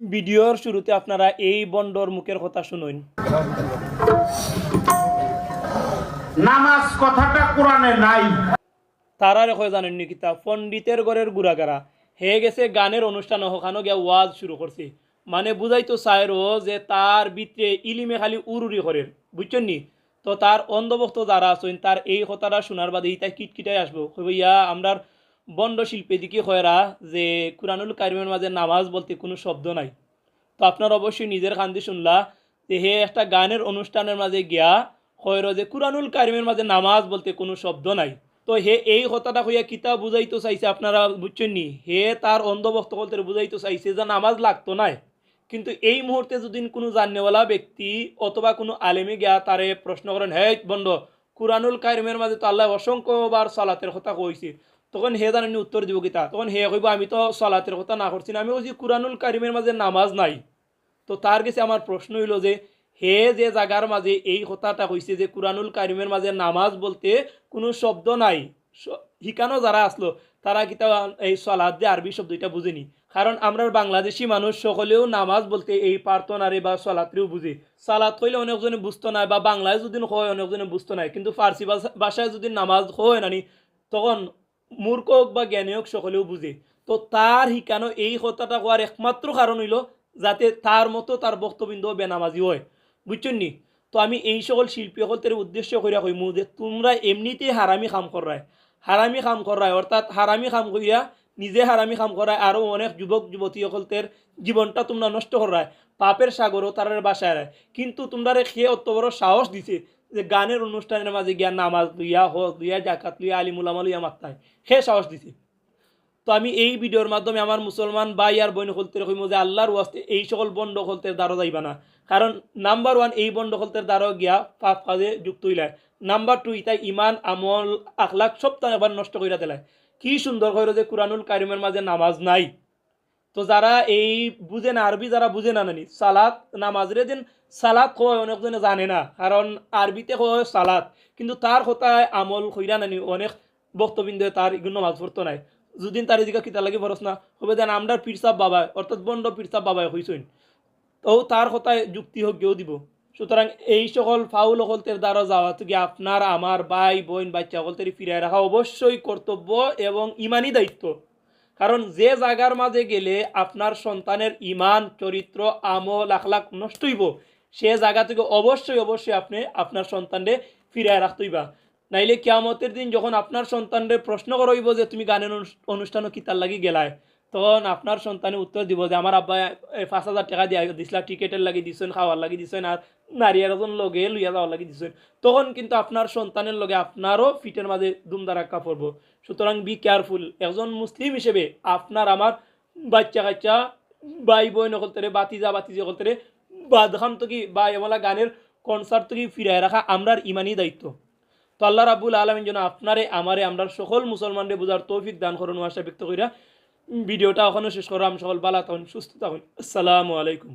ভিডিওর শুরুতে আপনারা এই বন্ডর মুখের কথা শুনুন। নামাজ কথাটা কোরআনে নাই। তারা রেখে জানেন নি কিতা? পণ্ডিতের ঘরের গুড়াগারা হে গেছে গানের অনুষ্ঠান ওখানে গিয়া ওয়াজ শুরু করছে। মানে বুঝাইতো চাইরো যে তার ভিতরে ইলিমে খালি উরুরি করে বুঝছেন নি? তো তার অন্ধভক্ত যারা আছেন তার এই কথাটা শোনার বাদে ইটা কিটকিটাই আসব। ইয়া আমরার বন্ড শিল্পী দিকে হয়রা যে কুরআনুল কারিমের মাঝে নামাজ বলতে কোনো শব্দ নাই। তো আপনার অবশ্যই নিজের খান্দি শুনলা যে হে একটা গানের অনুষ্ঠানের মাঝে গিয়া হয়র যে কুরআনুল কারিমের মাঝে নামাজ বলতে কোনো শব্দ নাই। তো হে এই কথাটা হইয়া কিতা বুঝাইতে চাইছে আপনারা বুঝছেন নি? হে তার অন্ধভক্ত বলতে বুঝাইতে চাইছে যে নামাজ লাগতো নাই। কিন্তু এই মুহূর্তে যদি কোনো জানেওয়ালা ব্যক্তি অথবা কোনো আলেমে গিয়া তারে প্রশ্ন করেন হে বন্ধ, কুরআনুল কারিমের মাঝে তো আল্লাহ অসংখ্যবার সালাতের কথা কইছে। তখন হে জানেন উত্তর দিব কিতা? তখন হে কইব, আমি তো সালাতের কথা না করছি না। আমি বলছি কুরআনুল কারিমের মাঝে নামাজ নাই। তো তার কাছে আমার প্রশ্ন হইল যে, হে যে জায়গার মাঝে এই কথাটা কইছে যে, কুরআনুল কারিমের মাঝে নামাজ বলতে কোনো শব্দ নাই। হিকানো যারা আসলো, তারা কিতা এই সলাদ যে আরবি শব্দ এটা বুঝেনি? কারণ আমরা বাংলাদেশি মানুষ সকলেও নামাজ বলতে এই প্রার্থনারে বা সলাত্রেও বুঝে। সালাত কইলে অনেকজনে বুঝতো নাই বা বাংলায় যদি হয় অনেকজনে বুঝতো নাই কিন্তু ফার্সি ভাষা- ভাষায় যদি নামাজ হয় নানি তখন মূর্খ হোক বা জ্ঞানী হোক সকলেও বুঝে তো তার হিকানো এই কথাটা হওয়ার একমাত্র কারণ হইল যাতে তার মতো তার বক্তবিন্দ বেনামাজি হয়। বুঝছেন নি? তো আমি এই সকল শিল্পী সকলের উদ্দেশ্য করিয়া কইমু যে তোমরা এমনিতেই হারামি কাম করায় হারামি কাম করায় অর্থাৎ হারামি কাম করিয়া নিজে হারামি কাম করায় আরও অনেক যুবক যুবতী সকলদের জীবনটা তোমরা নষ্ট করায় পাপের সাগরও তারার বাসায় কিন্তু তোমরা খেয়ে অত বড় সাহস দিছে যে গানের অনুষ্ঠানের মাঝে গিয়া নামাজ লইয়া হক লইয়া জাকাত লইয়া আলিমুলামা লইয়া মাত্তায় সে সাহস দিছে। তো আমি এই ভিডিওর মাধ্যমে আমার মুসলমান ভাই আর বইন হলতে কইম যে আল্লাহর ওয়াস্তে এই সকল বন্ড হলতের দ্বারও যাইবা না। কারণ নাম্বার ওয়ান এই বন্ড হলতের দ্বারও গিয়া পাপ কাজে যুক্ত হইলায় নাম্বার টু ইতাই ইমান আমল আখলাক সব তাই এবার নষ্ট কইরা দিলায় কি সুন্দর কইর যে কুরআনুল কারিমের মাঝে নামাজ নাই। তো যারা এই বুঝে না, আরবি যারা বুঝে না নানি, সালাত, নামাজরে দিন সালাত কয় অনেকজনে জানে না, কারণ আরবিতে কয় সালাত, কিন্তু তার কথায় আমল কইরা নানি, অনেক বক্তবিন্দু তার ইগুন নামাজ নাই। যদিন তার এদিকে কিতা লাগি বরস না, হবে দেন আমরা পিরসাব বাবায় অর্থাৎ বন্ড পিরসাব বাবায় হইসইন তো তার কথায় যুক্তি হোক কেউ দিব। সুতরাং এই সকল ফাউল হলতের দ্বারা যাওয়া থেকে আপনার, আমার ভাই, বোন, বাচ্চা হলতের ফিরায় রাখা অবশ্যই কর্তব্য এবং ইমানই দায়িত্ব। কারণ যে জায়গার মাঝে গেলে আপনার সন্তানের ইমান চরিত্র, আমল আখলাক নষ্ট হইব, সে জায়গা থেকে অবশ্যই অবশ্যই আপনি আপনার সন্তানরে ফিরায় রাখতে হইবা। নাইলে কিয়ামতের দিন যখন আপনার সন্তানরে প্রশ্ন করইব যে, তুমি গানের অনুষ- অনুষ্ঠানও কিতার লাগি গেলায়? তখন আপনার সন্তানে উত্তর দিব যে, আমার আব্বা পাঁচ হাজার টাকা দিয়া দিছিলা, টিকেটের লাগি দিছেন, খাওয়ার লাগি দিছেন, আর নারীর এজন লগে লইয়া যাওয়ার লাগি দিছেন তখন কিন্তু আপনার সন্তানের লগে আপনারও ফিটের মাঝে দুমদারাক্কা পড়ব। সুতরাং বি কেয়ারফুল একজন মুসলিম হিসেবে আপনার আমার বাচ্চা কাচ্চা, ভাই বোন হলতেরে বাতিজা বাতিজি হলতেরে বাদখাম তো কি বা এমলা গানের কনসার্ট তো কি ফিরায় রাখা আমরার ইমানই দায়িত্ব। তো আল্লাহ রাবুল আলমিন যেন আপনারে, আমারে আমরা সকল মুসলমানরে বোঝার তৌফিক দান করুন আশা ব্যক্ত করিয়া ভিডিওটা ওখানে শেষ করো, আমি সকল বালা তখন সুস্থ থাকুন। আসসালামু আলাইকুম।